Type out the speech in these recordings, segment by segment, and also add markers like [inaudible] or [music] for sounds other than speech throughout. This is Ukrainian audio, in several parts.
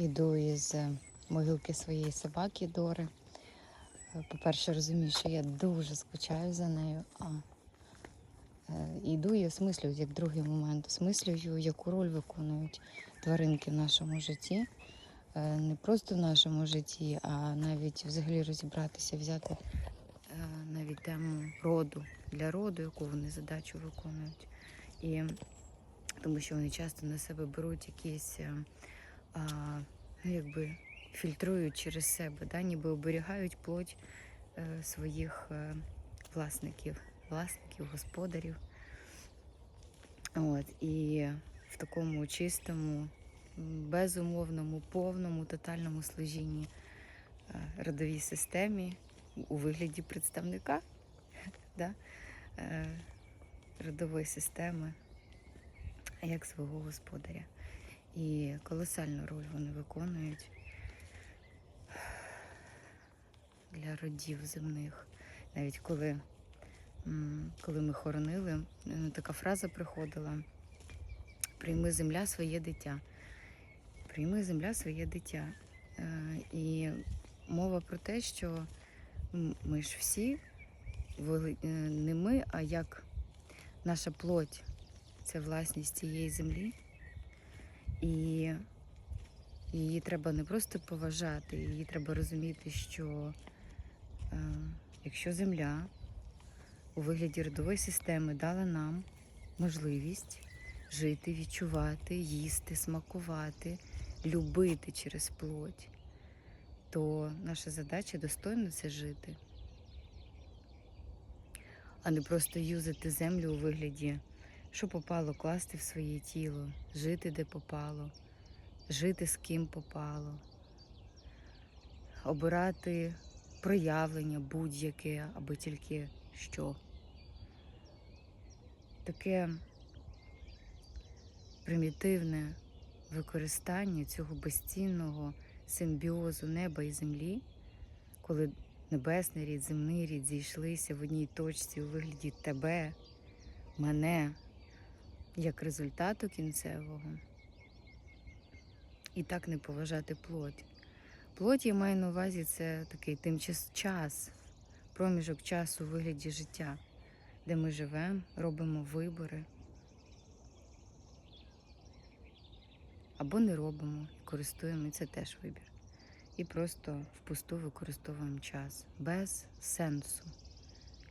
Іду із е, могилки своєї собаки Дори. Е, По-перше, розумію, що я дуже скучаю за нею. А е, йду і осмислюю як другий момент, осмислюю, яку роль виконують тваринки в нашому житті. Е, Не просто в нашому житті, а навіть взагалі розібратися, взяти е, навіть тему роду для роду, яку вони задачу виконують. І тому що вони часто на себе беруть якісь е, а, якби фільтрують через себе, да? ніби оберігають плоть е, своїх е, власників, власників, господарів. От, і в такому чистому, безумовному, повному, тотальному служінні е, родовій системі у вигляді представника [laughs] да? е, родової системи як свого господаря. І колосальну роль вони виконують для родів земних. Навіть коли, коли ми хоронили, е, така фраза приходила: прийми земля своє дитя. Прийми земля своє дитя. Е, І мова про те, що ми ж всі, е, не ми, а як наша плоть це власність цієї землі. І її треба не просто поважати, її треба розуміти, що е, якщо земля у вигляді родової системи дала нам можливість жити, відчувати, їсти, смакувати, любити через плоть, то наша задача достойно це жити, а не просто юзати землю у вигляді що попало класти в своє тіло, жити де попало, жити з ким попало, обирати проявлення будь-яке, аби тільки що. Таке примітивне використання цього безцінного симбіозу неба і землі, коли небесний рід, земний рід зійшлися в одній точці у вигляді тебе, мене як результату кінцевого. І так не поважати плоть. Плоть я маю на увазі це такий тимчас час, проміжок часу у вигляді життя, де ми живемо, робимо вибори. Або не робимо користуємо, і це теж вибір. І просто впусту використовуємо час без сенсу.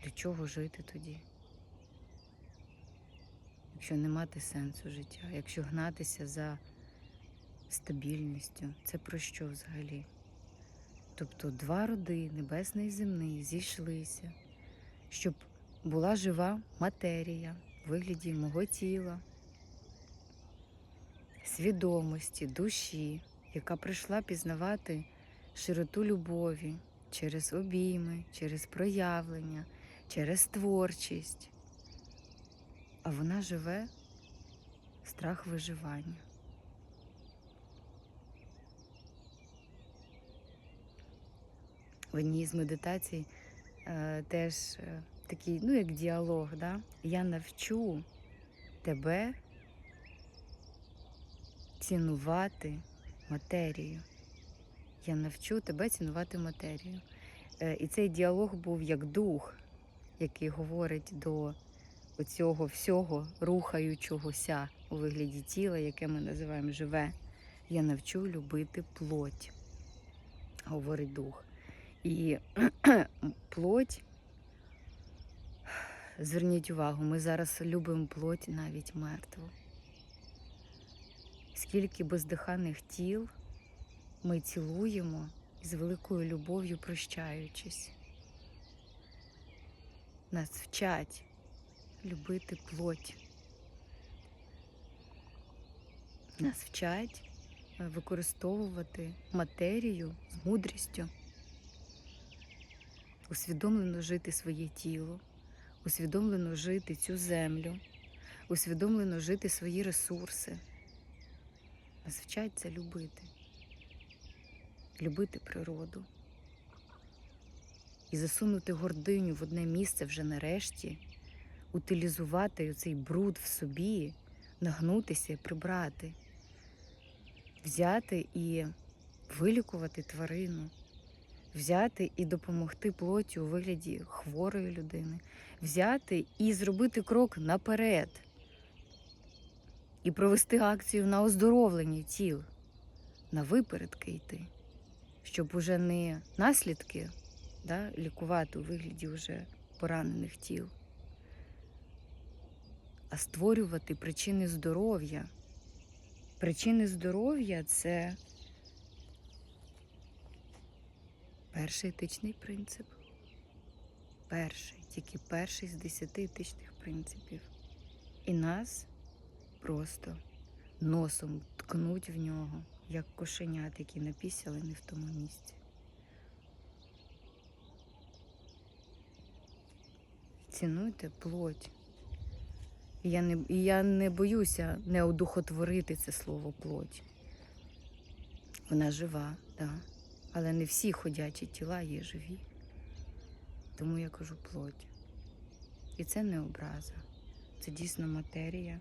Для чого жити тоді? Якщо не мати сенсу життя, якщо гнатися за стабільністю, це про що взагалі? Тобто два роди, небесний і земний, зійшлися, щоб була жива матерія в вигляді мого тіла, свідомості, душі, яка прийшла пізнавати широту любові через обійми, через проявлення, через творчість а вона живе страх виживання. В одній з медитацій е, теж е, такий, ну, як діалог, да? я навчу тебе цінувати матерію. Я навчу тебе цінувати матерію. Е, і цей діалог був як дух, який говорить до оцього всього рухаючогося у вигляді тіла, яке ми називаємо живе. Я навчу любити плоть, говорить дух. І [clears throat] плоть, зверніть увагу, ми зараз любимо плоть навіть мертву. Скільки бездиханих тіл ми цілуємо з великою любов'ю прощаючись. Нас вчать любити плоть. Нас вчать е, використовувати матерію з мудрістю, усвідомлено жити своє тіло, усвідомлено жити цю землю, усвідомлено жити свої ресурси. Нас вчать це любити, любити природу. І засунути гординю в одне місце вже нарешті утилізувати цей бруд в собі, нагнутися прибрати. взяти і вилікувати тварину, взяти і допомогти плоті у вигляді хворої людини, взяти і зробити крок наперед, і провести акцію на оздоровлення тіл, на випередки йти, щоб уже не наслідки да, лікувати у вигляді вже поранених тіл, а створювати причини здоров'я. Причини здоров'я це перший етичний принцип. Перший, тільки перший з десяти етичних принципів. І нас просто носом ткнуть в нього, як кошенят, які напісяли не в тому місці. Цінуйте плоть. І я не, і я не боюся не одухотворити це слово плоть. Вона жива, да. але не всі ходячі тіла є живі. Тому я кажу плоть. І це не образа. Це дійсно матерія,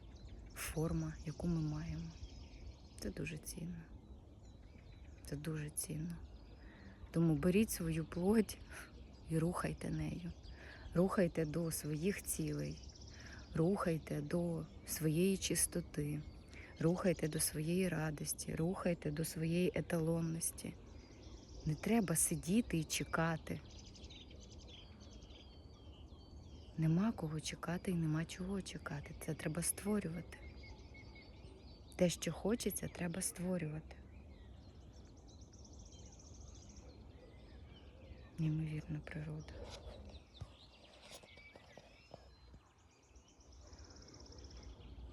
форма, яку ми маємо. Це дуже цінно. Це дуже цінно. Тому беріть свою плоть і рухайте нею. Рухайте до своїх цілей рухайте до своєї чистоти, рухайте до своєї радості, рухайте до своєї еталонності. Не треба сидіти і чекати. Нема кого чекати і нема чого чекати. Це треба створювати. Те, що хочеться, треба створювати. Неймовірна природа.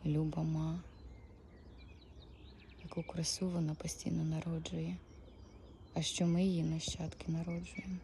Люба ма, яку красу вона постійно народжує, а що ми її нащадки народжуємо.